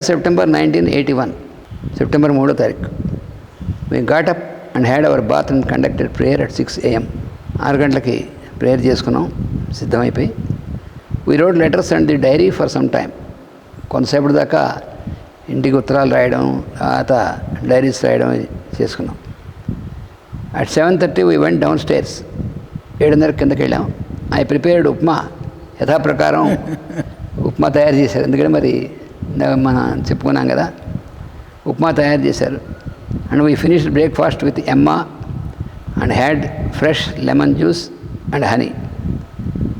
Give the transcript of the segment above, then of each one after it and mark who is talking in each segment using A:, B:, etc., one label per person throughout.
A: September 1981, September 3 We got up and had our bath and conducted prayer at 6 am. ಆರು ಗಂಟೆಗೆ prayer చేసుకున్నాం సిద్ధమైపోయి. We wrote letters and the diary for some time కొంతసేపటి దాకా ఇంటికి ఉత్తరాలు రాయడం తర్వాత డైరీస్ రాయడం చేసుకున్నాం. At seven thirty we went downstairs ఏడున్నర కిందకి వెళ్ళాం. I prepared upma. యథాప్రకారం ఉప్మా తయారు చేశారు. ఎందుకంటే మరి మనం చెప్పుకున్నాం కదా ఉప్మా తయారు చేశారు. And we finished breakfast with Emma and had fresh lemon juice and honey.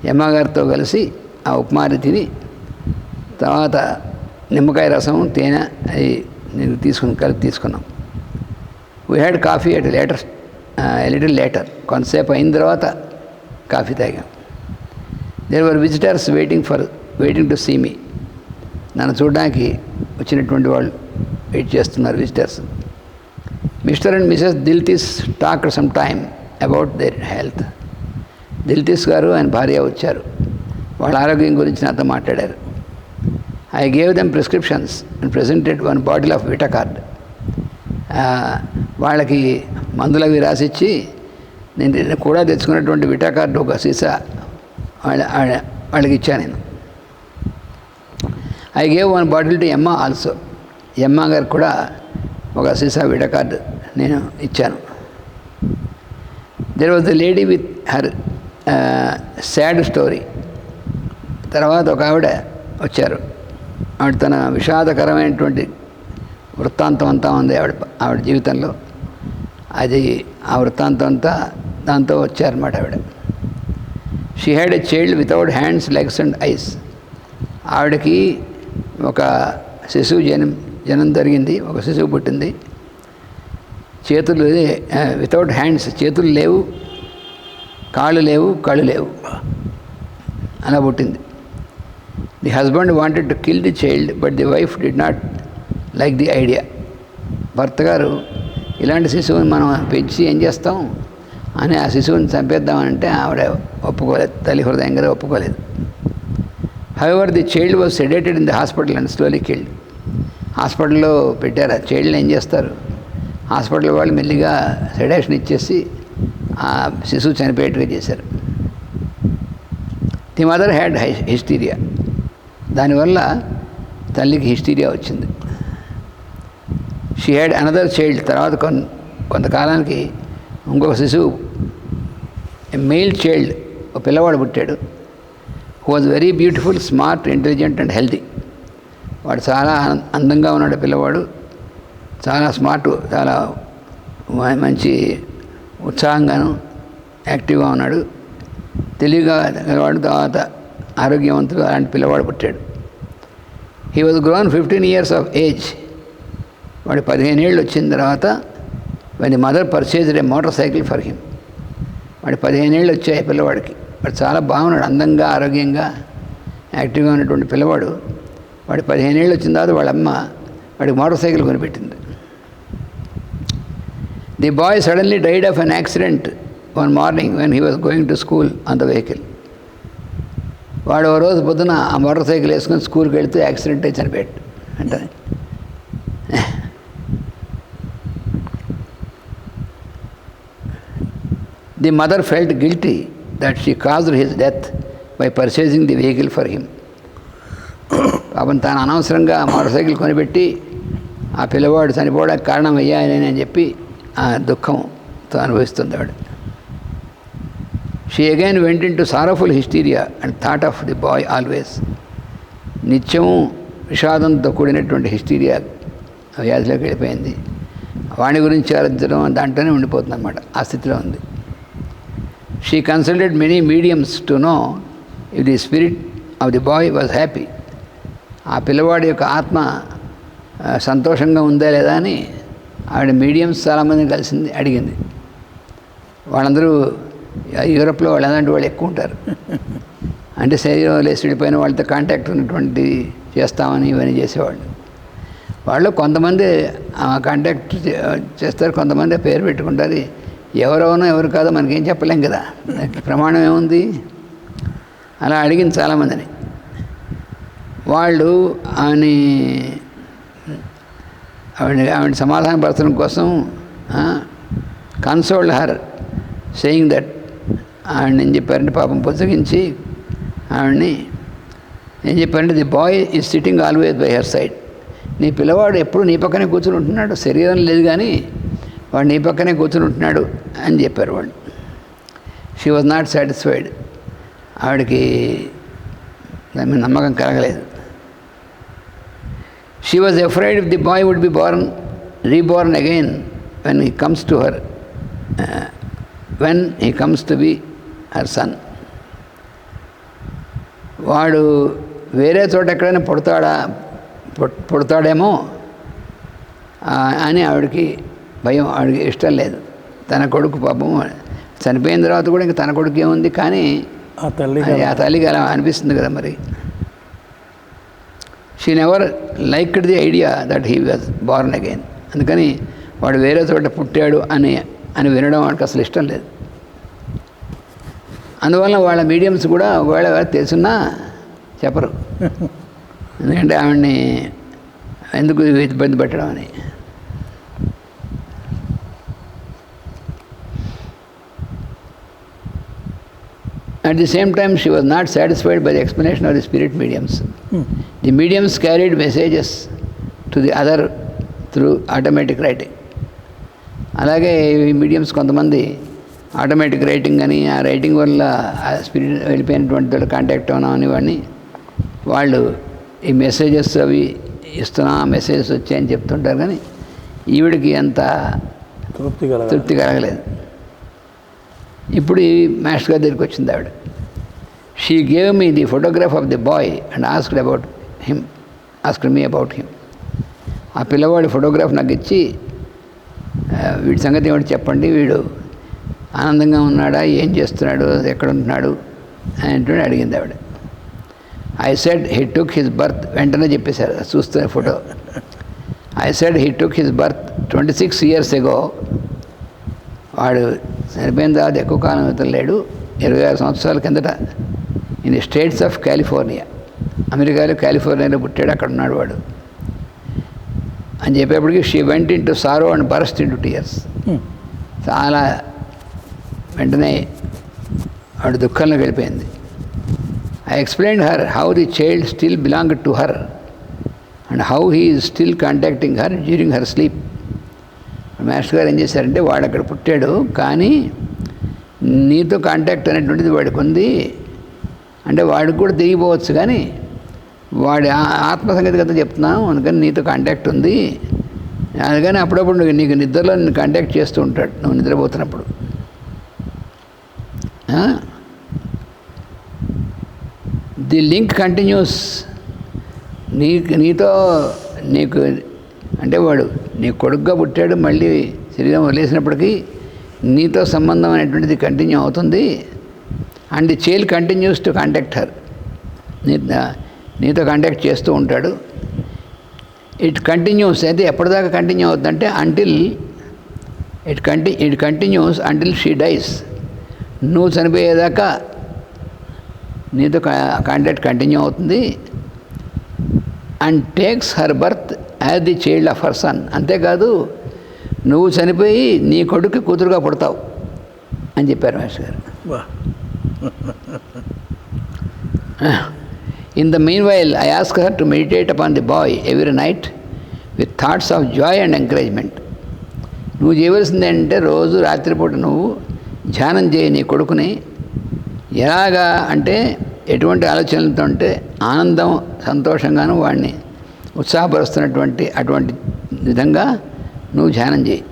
A: Emma గారితో కలిసి ఆ ఉప్మాని తిని తర్వాత నిమ్మకాయ రసం తేనె అవి నేను తీసుకుని కలిపి తీసుకున్నాం. We had coffee at later little later కొంతసేపు అయిన తర్వాత coffee తాగాం. There were visitors waiting for waiting to see me నన్ను చూడడానికి వచ్చినటువంటి వాళ్ళు వెయిట్ చేస్తున్నారు visitors Mr and Mrs Diltis talk some time about their health Diltis గారు ఆయన భార్య వచ్చారు. వాళ్ళ ఆరోగ్యం గురించి నాతో మాట్లాడారు. I gave them prescriptions and presented one bottle of Vitacard వాళ్ళకి మందులు అవి రాసిచ్చి నేను కూడా తెచ్చుకున్నటువంటి విటాకార్డు ఒక సీసా వాళ్ళ వాళ్ళకి ఇచ్చాను నేను. I gave one bottle to Emma also Emma గారికి కూడా ఒక సీసా విటకార్డ్ నేను ఇచ్చాను. There was the lady with her sad story తర్వాత ఒక ఆవిడ వచ్చారు. ఆవిడ తన విషాదకరమైనటువంటి వృత్తాంతం అంతా ఉంది ఆవిడ ఆవిడ జీవితంలో. అది ఆ వృత్తాంతం అంతా దాంతో వచ్చారన్నమాట ఆవిడ. She had a child without hands legs and eyes ఆవిడకి ఒక శిశువు జనం జనం జరిగింది ఒక శిశువు పుట్టింది. చేతులు వితౌట్ హ్యాండ్స్ చేతులు లేవు. కాళ్ళు లేవు కళ్ళు లేవు. అలా పుట్టింది the husband wanted to kill the child but the wife did not like the idea భర్త గారు ఇలాంటి శిశువుని మనం పెంచి ఏం చేస్తాం? అని ఆ శిశువుని చంపేద్దామంటే ఆవిడ ఒప్పుకోలేదు తల్లి హృదయం కదా ఒప్పుకోలేదు. However the child was sedated in the hospital and slowly killed హాస్పిటల్లో పెట్టారు. ఆ చైల్డ్ని ఏం చేస్తారు? హాస్పిటల్ వాళ్ళు మెల్లిగా సెడేషన్ ఇచ్చేసి ఆ శిశువు చనిపోయేట్టుగా చేశారు. ది మదర్ హ్యాడ్ హిస్టీరియా దానివల్ల తల్లికి హిస్టీరియా వచ్చింది. షీ హ్యాడ్ అనదర్ చైల్డ్ తర్వాత కొన్ కొంతకాలానికి ఇంకొక శిశువు మెయిల్ చైల్డ్ ఒక పిల్లవాడు పుట్టాడు. Who was very beautiful smart intelligent and healthy వాడు చాలా అందంగా ఉన్నాడు పిల్లవాడు. చాలా స్మార్ట్ చాలా మంచి ఉత్సాహంగాను యాక్టివ్గా ఉన్నాడు. తెలివిగా గలవాడు తర్వాత ఆరోగ్యవంతుడు అలాంటి పిల్లవాడు పుట్టాడు. He was grown fifteen years of age వాడు పదిహేను ఏళ్ళు వచ్చిన తర్వాత వాడి mother purchased a motorcycle for him వాడు పదిహేను ఏళ్ళు వచ్చాయి పిల్లవాడికి. వాడు చాలా బాగున్నాడు అందంగా ఆరోగ్యంగా యాక్టివ్గా ఉన్నటువంటి పిల్లవాడు. వాడి పదిహేను ఏళ్ళు వచ్చిన తర్వాత వాళ్ళమ్మ వాడికి మోటార్ సైకిల్ కొనిపెట్టింది. The boy suddenly died of an accident one morning when he was going to school on the vehicle వాడు ఓ రోజు పొద్దున ఆ మోటార్ సైకిల్ వేసుకొని స్కూల్కి వెళ్తూ యాక్సిడెంట్ అయి చనిపోయాడు అంటే the mother felt guilty that she caused his death by purchasing the vehicle for him పాపం తాను అనవసరంగా మోటార్ సైకిల్ కొనిపెట్టి ఆ పిల్లవాడు చనిపోవడానికి కారణం అయ్యాయని అని చెప్పి ఆ దుఃఖంతో అనుభవిస్తుంది ఆవిడ. She again went into sorrowful hysteria and thought of the boy always నిత్యం విషాదంతో కూడినటువంటి హిస్టీరియా వ్యాధిలోకి వెళ్ళిపోయింది. వాణి గురించి ఆలోచించడం దాంట్లోనే ఉండిపోతుంది అన్నమాట ఆ స్థితిలో ఉంది. She consulted many mediums to know if the spirit of the boy was happy ఆ పిల్లవాడి యొక్క ఆత్మ సంతోషంగా ఉందా లేదా అని ఆవిడ మీడియంస్ చాలామందిని కలిసింది అడిగింది. వాళ్ళందరూ యూరోప్లో వాళ్ళు అలాంటి వాళ్ళు ఎక్కువ ఉంటారు. అంటే శరీరం లేచి విడిపోయిన వాళ్ళతో కాంటాక్ట్ ఉన్నటువంటి చేస్తామని ఇవన్నీ చేసేవాళ్ళు. వాళ్ళు కొంతమంది కాంటాక్ట్ చేస్తారు కొంతమంది పేరు పెట్టుకుంటారు. ఎవరెవనో ఎవరు కాదో మనకేం చెప్పలేం కదా. ప్రమాణం ఏముంది? అలా అడిగింది చాలామందిని. వాళ్ళు ఆమెని ఆవిడ ఆవిడ సమాధానపరచడం కోసం కన్సోల్డ్ హర్ సేయింగ్ దట్ ఆవిడని ఏం చెప్పారంటే పాపం పుస్తకించి ఆవిడని ఏం చెప్పారంటే the boy is sitting always by her side నీ పిల్లవాడు ఎప్పుడు నీ పక్కనే కూర్చుని ఉంటున్నాడు. శరీరం లేదు కానీ వాడు నీ పక్కనే కూర్చుని ఉంటున్నాడు అని చెప్పారు వాళ్ళు. షీ వాజ్ నాట్ సాటిస్ఫైడ్ ఆవిడకి దాని మీద నమ్మకం కలగలేదు. She was afraid the boy would be born reborn again when he comes to her when he comes to be her son వాడు వేరే చోట ఎక్కడైనా పుడతాడా పుడతాడేమో అని ఆవిడకి భయం ఆవిడకి ఇష్టం లేదు. తన కొడుకు పాపం చనిపోయిన తర్వాత కూడా ఇంక తన కొడుకు ఏముంది? కానీ
B: ఆ తల్లి
A: అది ఆ తల్లికి అలా అనిపిస్తుంది కదా మరి. She never liked the idea that he was born again అందుకని వాడు వేరే చోట పుట్టాడు అని అని వినడం వాడికి అసలు ఇష్టం లేదు. అందువల్ల వాళ్ళ మీడియంస్ కూడా ఒకవేళ తెలుసున్నా చెప్పరు. ఎందుకంటే ఆవిడ్ని ఎందుకు ఇబ్బంది పెట్టడం అని. At the same time, she was not satisfied by the explanation of the spirit mediums. The mediums carried messages to the other through automatic writing. అలాగే ఈ మీడియంస్ కొంతమంది ఆటోమేటిక్ రైటింగ్ అని ఆ రైటింగ్ వల్ల ఆ స్పిరిట్ వెళ్ళిపోయినటువంటి వాళ్ళ కాంటాక్ట్ అవునా అని వాడిని వాళ్ళు ఈ మెసేజెస్ అవి ఇస్తున్నా మెసేజెస్ వచ్చాయని చెప్తుంటారు కానీ ఈవిడికి అంత
B: తృప్తి
A: తృప్తి కలగలేదు ఇప్పుడు ఈ మాస్టర్ గారి దగ్గరికి వచ్చింది ఆవిడ she gave me the photograph of the boy and asked about him asked me about him ఆ పిల్లవాడి ఫోటోగ్రాఫ్ నాకు ఇచ్చి వీడి సంగతి ఏమిటి చెప్పండి వీడు? ఆనందంగా ఉన్నాడా? ఏం చేస్తున్నాడు? ఎక్కడ ఉంటున్నాడు? అని అడిగింది ఆవిడ. I said he took his birth వెంటనే చెప్పేశారు చూస్తున్న photo I said he took his birth twenty six years ago వాడు చనిపోయిన తర్వాత ఎక్కువ కాలం అవుతలేడు లేడు. ఇరవై ఆరు సంవత్సరాల కిందట in the states of California అమెరికాలో కాలిఫోర్నియాలో పుట్టాడు అక్కడ ఉన్నాడు వాడు. అని చెప్పేప్పటికి she went into sorrow and burst into tears చాలా వెంటనే ఆవిడ దుఃఖంలో వెళ్ళిపోయింది. I explain her how the child still belong to her and how he is still contacting her during her sleep master గారు ఏం చేశారంటే వాడు అక్కడ పుట్టాడు కానీ నీతో కాంటాక్ట్ అనేటువంటిది వాడికి ఉంది అంటే వాడికి కూడా దిగిపోవచ్చు కానీ వాడి ఆ- ఆత్మ సంగతి కదా చెప్తున్నాం అందుకని నీతో కాంటాక్ట్ ఉంది. అందుకని అప్పుడప్పుడు నువ్వు నీకు నిద్రలో నేను కాంటాక్ట్ చేస్తూ ఉంటాడు. నువ్వు నిద్రపోతున్నప్పుడు. The link continues. నీకు నీతో నీకు అంటే వాడు నీ కొడుగ్గా పుట్టాడు మళ్ళీ శరీరం వదిలేసినప్పటికీ నీతో సంబంధం అనేటువంటిది కంటిన్యూ అవుతుంది. And the child continues to contact her. నీ నీతో కాంటాక్ట్ చేస్తూ ఉంటాడు. ఇట్ కంటిన్యూస్ అయితే ఎప్పటిదాకా కంటిన్యూ అవుతుందంటే until it conti it continues until she dies. నువ్వు చనిపోయేదాకా నీతో కాంటాక్ట్ కంటిన్యూ అవుతుంది. And takes her birth as the child of her son. అంతేకాదు నువ్వు చనిపోయి నీ కొడుకు కూతురుగా పుడతావు అని చెప్పారు మాస్టర్ గారు. In the meanwhile I ask her to meditate upon the boy every night with thoughts of joy and encouragement నువ్వు చేయవలసిందంటే రోజు రాత్రిపూట నువ్వు ధ్యానం చేయి నీ కొడుకుని. ఎలాగా అంటే ఎటువంటి ఆలోచనలతో అంటే ఆనందం సంతోషంగాను వాడిని ఉత్సాహపరుస్తున్నటువంటి అటువంటి విధంగా నువ్వు ధ్యానం చేయి.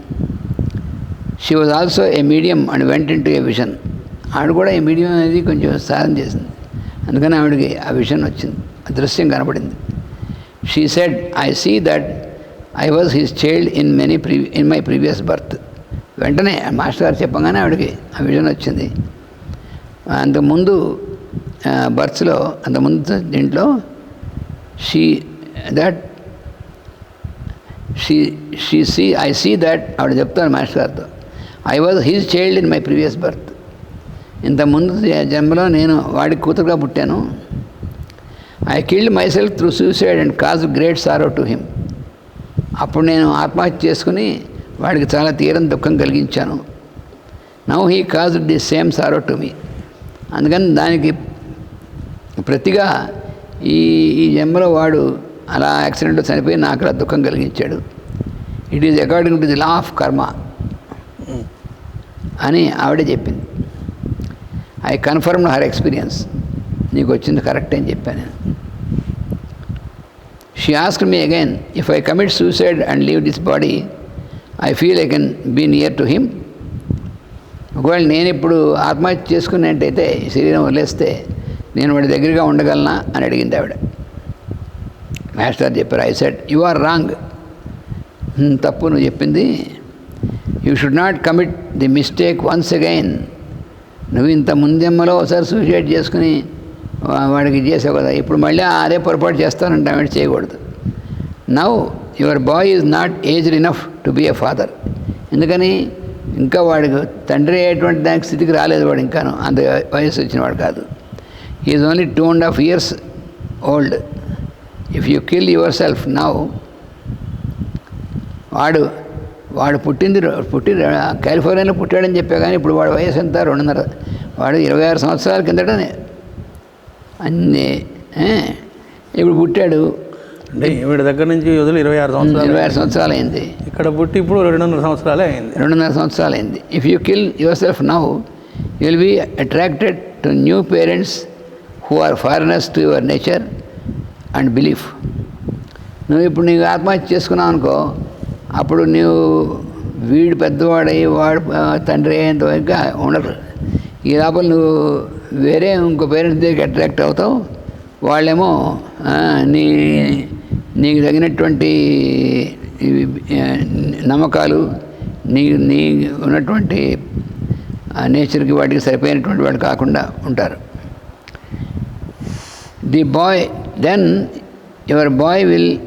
A: She was also a medium and went into a vision ఆవిడ కూడా ఈ మీడియం అనేది కొంచెం సాధన చేసింది. అందుకని ఆవిడకి ఆ విషయం వచ్చింది. ఆ దృశ్యం కనపడింది. She said I see that I was his child in many pre in my previous birth వెంటనే ఆ మాస్టర్ గారు చెప్పగానే ఆవిడకి ఆ విజన్ వచ్చింది. అంతకుముందు బర్త్స్లో అంతకుముందు దీంట్లో she that she she see I see that ఆవిడ చెప్తాను మాస్టర్ గారితో. I was his child in my previous birth ఇంతకుముందు జన్మలో నేను వాడి కూతురుగా పుట్టాను. I killed myself through suicide and cause great sorrow to him అప్పుడు నేను ఆత్మహత్య చేసుకుని వాడికి చాలా తీరం దుఃఖం కలిగించాను. Now he cause the same sorrow to me అందుకని దానికి ప్రతిగా ఈ ఈ జన్మలో వాడు అలా యాక్సిడెంట్లో చనిపోయి నాకు అలా దుఃఖం కలిగించాడు. It is according to the law of karma అని ఆవిడే చెప్పింది. I confirm her experience. నీకు వచ్చింది కరెక్ట్ అని చెప్పాను నేను. She ask me again if I commit suicide and leave this body I feel I can be near to him ఒకవేళ నేను ఇప్పుడు ఆత్మహత్య చేసుకున్నట్టయితే శరీరం వదిలేస్తే నేను వాడి దగ్గరగా ఉండగలనా అని అడిగింది ఆవిడ. మాస్టర్ చెప్పారు I said you are wrong తప్పు నువ్వు చెప్పింది. You should not commit the mistake once again నువ్వు ఇంత ముందెమ్మలో ఒకసారి సూసైడ్ చేసుకుని వాడికి చేసావు కదా ఇప్పుడు మళ్ళీ అదే పొరపాటు చేస్తానంటే ఆమె చేయకూడదు. Now your boy is not aged enough to be a father ఎందుకని? ఇంకా వాడికి తండ్రి అయ్యేటువంటి దానికి స్థితికి రాలేదు వాడు ఇంకాను అంత వయసు వచ్చిన వాడు కాదు. Is only two and half years old if you kill yourself now వాడు వాడు పుట్టింది పుట్టి కాలిఫోర్నియాలో పుట్టాడని చెప్పా కానీ ఇప్పుడు వాడు వయసు ఎంత? రెండున్నర. వాడు ఇరవై ఆరు సంవత్సరాల కిందటనే. అన్నీ? ఇప్పుడు పుట్టాడు.
B: అంటే ఈవిడ దగ్గర నుంచి వదిలి ఇరవై ఆరు సంవత్సరాలు.
A: ఇరవై ఆరు సంవత్సరాలు అయింది
B: ఇక్కడ పుట్టి ఇప్పుడు రెండున్నర సంవత్సరాలే అయింది.
A: రెండున్నర సంవత్సరాలు అయింది if you kill yourself now you will be attracted to new parents who are foreigners to your nature and belief నువ్వు ఇప్పుడు నీకు ఆత్మహత్య చేసుకున్నావు అనుకో అప్పుడు నువ్వు వీడు పెద్దవాడై వాడు తండ్రి అయ్యేంత వరకు ఉండరు. ఈ లోపల నువ్వు వేరే ఇంకో పేరెంట్స్ దగ్గరికి అట్రాక్ట్ అవుతావు. వాళ్ళేమో నీ నీకు తగినటువంటి నమ్మకాలు నీ నీ ఉన్నటువంటి నేచర్కి వాటికి సరిపోయినటువంటి వాడు కాకుండా ఉంటారు. The boy then your boy will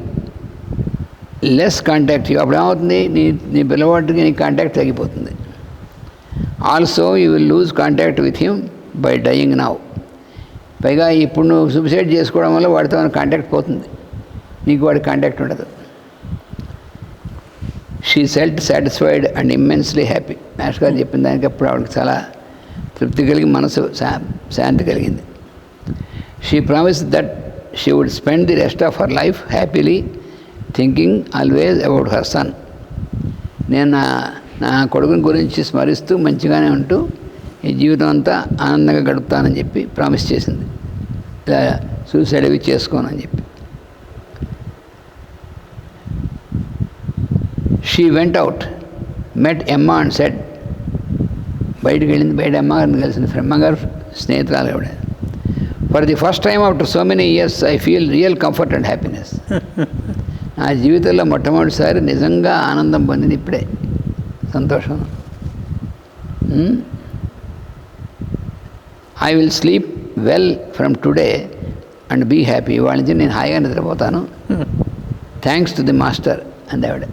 A: less contact అప్పుడు ఏమవుతుంది? నీ నీ పిల్లవాడికి నీ కాంటాక్ట్ తగ్గిపోతుంది. Also you will lose contact with him by dying now పైగా ఇప్పుడు నువ్వు సూసైడ్ చేసుకోవడం వల్ల వాడితో కాంటాక్ట్ పోతుంది. నీకు వాడి కాంటాక్ట్ ఉండదు. She felt satisfied and immensely happy master గారు చెప్పిన దానికి అప్పుడు ఆవిడకి చాలా తృప్తి కలిగి మనసు శా శాంతి కలిగింది. She promise that she would spend the rest of her life happily thinking always about her son నేను నా నా కొడుకుని గురించి స్మరిస్తూ మంచిగానే ఉంటూ ఈ జీవితం అంతా ఆనందంగా గడుపుతానని చెప్పి ప్రామిస్ చేసింది. ఇలా సూసైడ్ అవి చేసుకోనని చెప్పి. షీ వెంట్ అవుట్ మెట్ ఎమ్మ అండ్ సెడ్ బయటకు వెళ్ళింది బయట అమ్మగారిని కలిసింది అమ్మగారు స్నేహితురాలు ఆవిడ. For the first time after so many years I feel real comfort and happiness నా జీవితంలో మొట్టమొదటిసారి నిజంగా ఆనందం పొందింది ఇప్పుడే. సంతోషం. I will sleep well from today and be happy ఇవాళ నుంచి నేను హాయిగా నిద్రపోతాను. Thanks to the master and ఆవిడ.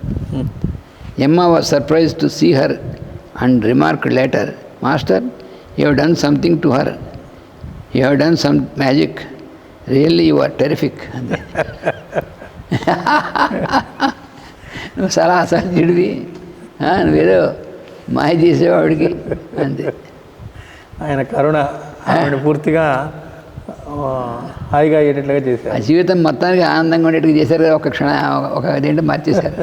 A: Emma was surprise to see her and remark letter master you have done something to her you have done some magic really you are terrific అంతే నువ్వు సలహా సజ్జుడివి ఆ, నువ్వేదో మాయ చేసేవాడికి అంతే.
B: ఆయన కరుణ ఆవిడ పూర్తిగా ఆ, హాయిగా అయ్యేటట్లుగా
A: ఆ
B: చేశారు
A: జీవితం మొత్తానికి ఆనందంగా ఉండేట్టుగా చేశారు కదా ఒక క్షణ ఒక- ఒక అదేంటో మార్చేశారు.